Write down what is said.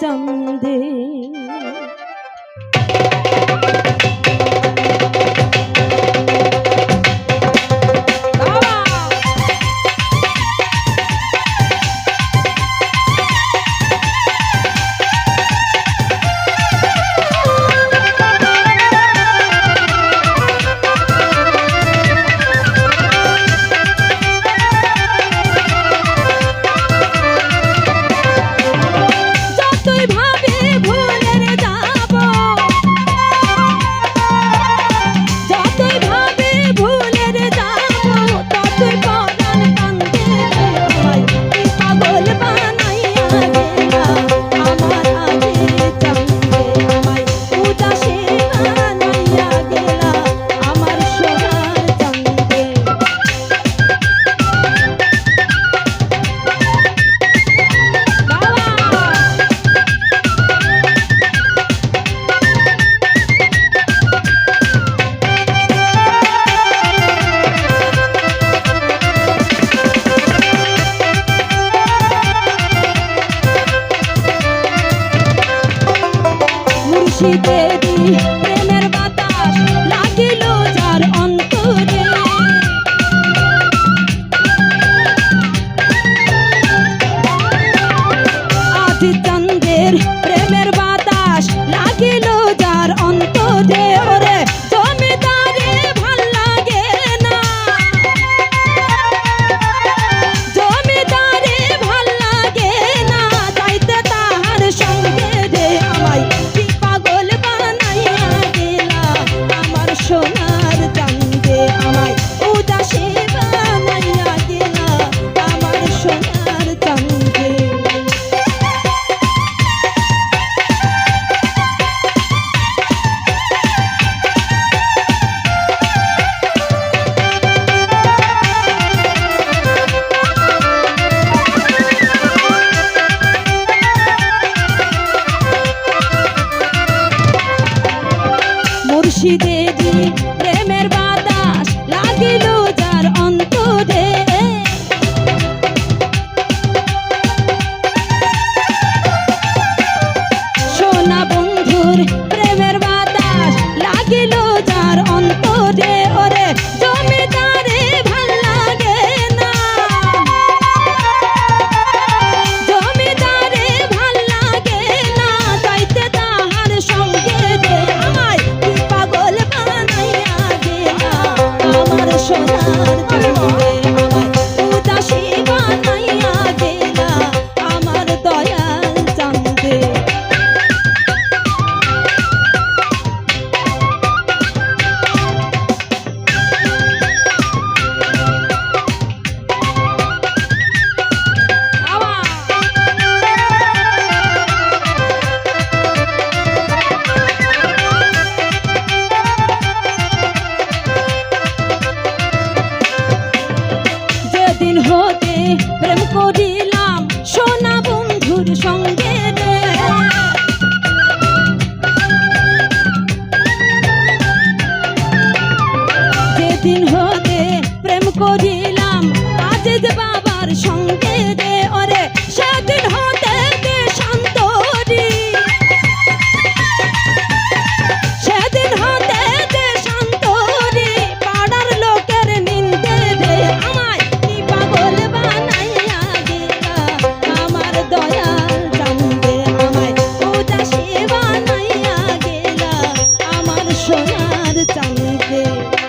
चंदे খুশিতে দিই মুর্শিদেরি প্রেমের বাতাস লাগিল যার অন্তরে। সোনা বন্ধুর Thank you.